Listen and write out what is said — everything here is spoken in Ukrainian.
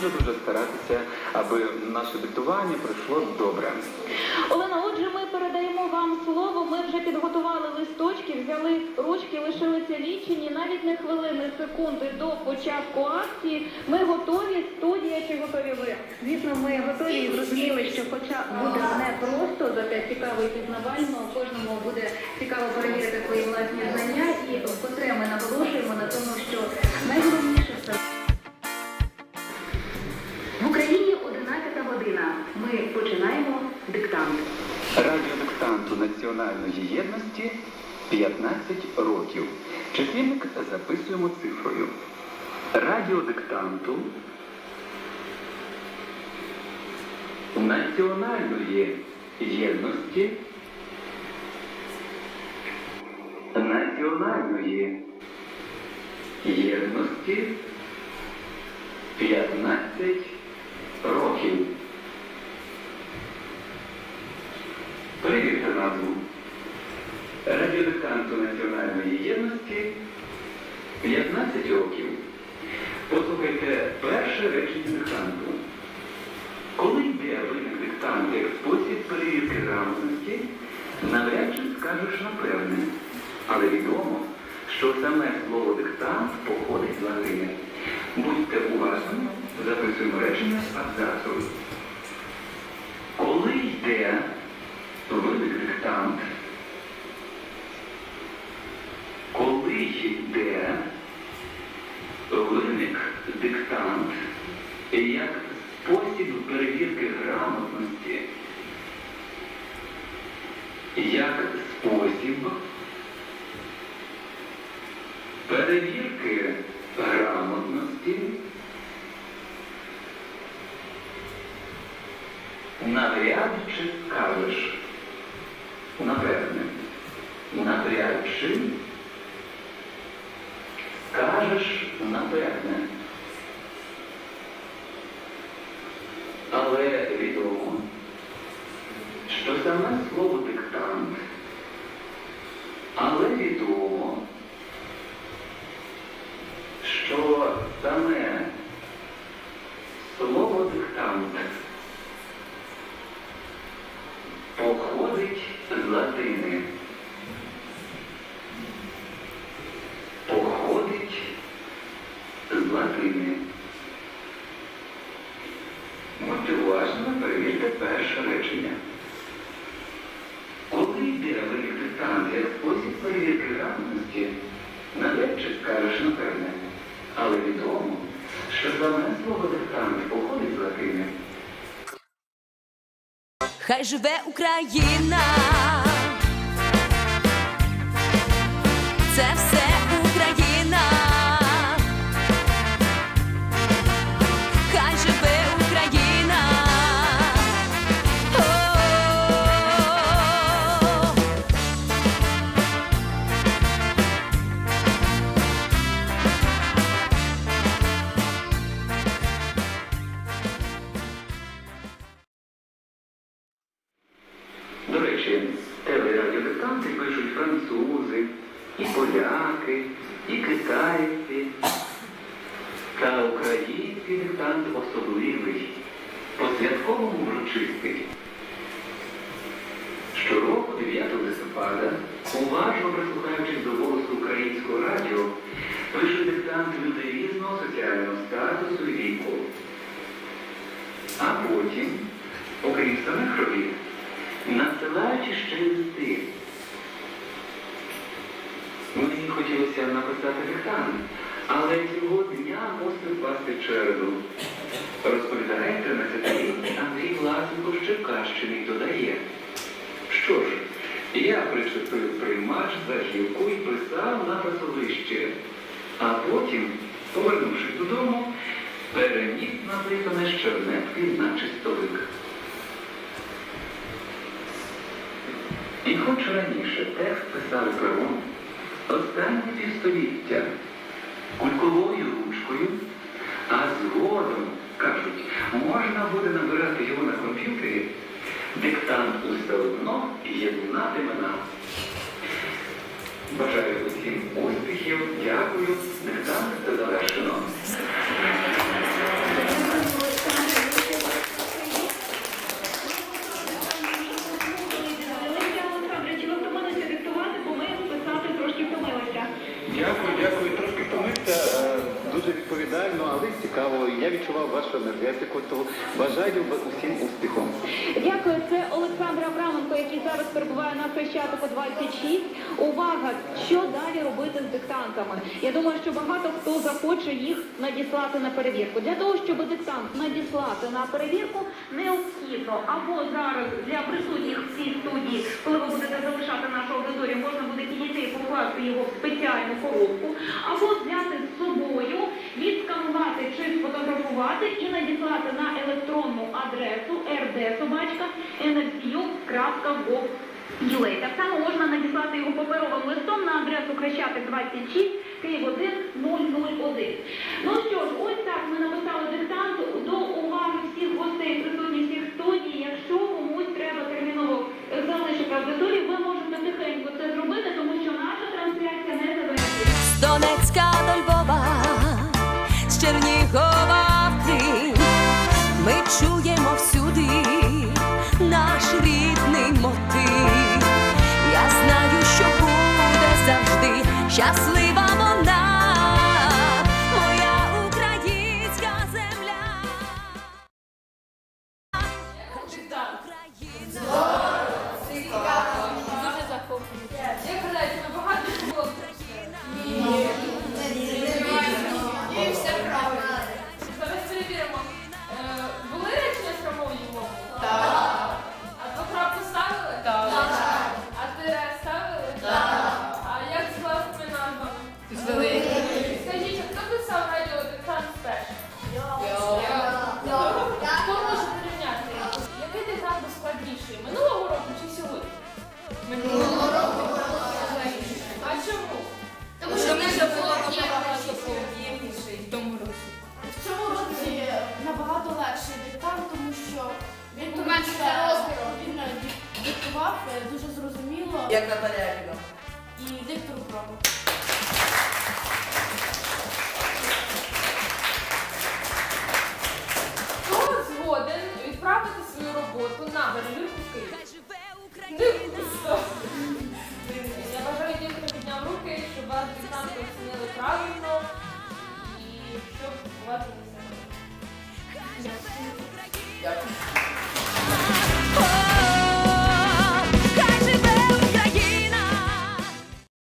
дуже-дуже старатися, аби наше диктування пройшло добре. Олена, отже, ми передаємо вам слово. Ми вже підготували листочки, взяли ручки, лишилися лічені, навіть не хвилини, секунди до початку акції. Ми готові. Студія чи готові ви? Звісно, ми готові і зрозуміли, що хоча буде не просто, зате цікаво і пізнавально, кожному буде цікаво перевірити свої власні знання і вкотре ми наголошуємо на тому, що найголовніше національної єдності 15 років. Числівник записуємо цифрою. Радіодиктанту національної єдності національної єдності 15 років. Перевірте назву. Радіодиктанту національної єдності 15 років. Послухайте перше речення диктанту. Коли йде виник диктант як спосіб перевірки грамотності, навряд чи скажеш напевне. Але відомо, що саме слово диктант походить з латини. Будьте уважними, записуємо речення абзацу. Коли йде виник диктант, коли йде виник диктант як спосіб перевірки грамотності, як спосіб перевірки грамотності навряд чи скажеш, напевне, навряд чи скажеш напевне. Але відомо, що саме слово диктант, але відомо, що саме слово диктант походить з латини. Походить з латини. Будьте уважно, перевірте перше речення. Йде як спосіб перевірки грамотності, навряд чи скажеш напевне. Але відомо, що саме слово диктант походить з латини. Хай живе Україна, це все До речі, телерадіодиктанти пишуть французи, і поляки, і китайці. Та український диктант особливий, по-святковому врочистий. Щороку 9 листопада, уважно прислухаючись до голосу українського радіо, пишуть диктант люди різного соціального статусу і віку. А потім, окрім самих надсилаючи ще й листи. Мені хотілося написати диктант, але цього дня мусив пасти череду. Розповідає 13-річний Андрій Власенко з Черкащини додає. Що ж, я причепив приймач зажівку і писав на пасовище, а потім, повернувшись додому, переніс написане чернетки на чистовик. І хоч раніше текст писали пером, останні півстоліття кульковою ручкою, а згодом, кажуть, можна буде набирати його на комп'ютері, диктант усе одно єднатиме нас. Бажаю усім успіхів, дякую, диктант завершено. Цікаво. Я відчував вашу енергетику, то бажаю усім успіху. Дякую, це Олександр Абраменко, який зараз перебуває на Хрещатику 26. Увага, що далі робити з диктантами? Я думаю, що багато хто захоче їх надіслати на перевірку. Для того, щоб диктант надіслати на перевірку, необхідно або зараз для присутніх в цій студії, коли ви будете залишати нашу аудиторію, можна буде підійти і покласти його в спеціальну коробку, або взяти з собою, відсканувати чи сфотографувати і надіслати на електронну адресу rdsobachka nlcu.gov.ua. Так само можна надіслати його паперовим листом на адресу Хрещатик 26, Київ 1 001. Ну що ж, ось так ми написали диктант до уваги всіх гостей, присутніх всіх студій. Якщо комусь треба терміново залишити аудиторію, ви можете тихенько це зробити, тому що наша трансляція не завершується. Чуємо всюди наш рідний мотив. Я знаю, що буде завжди щаслива really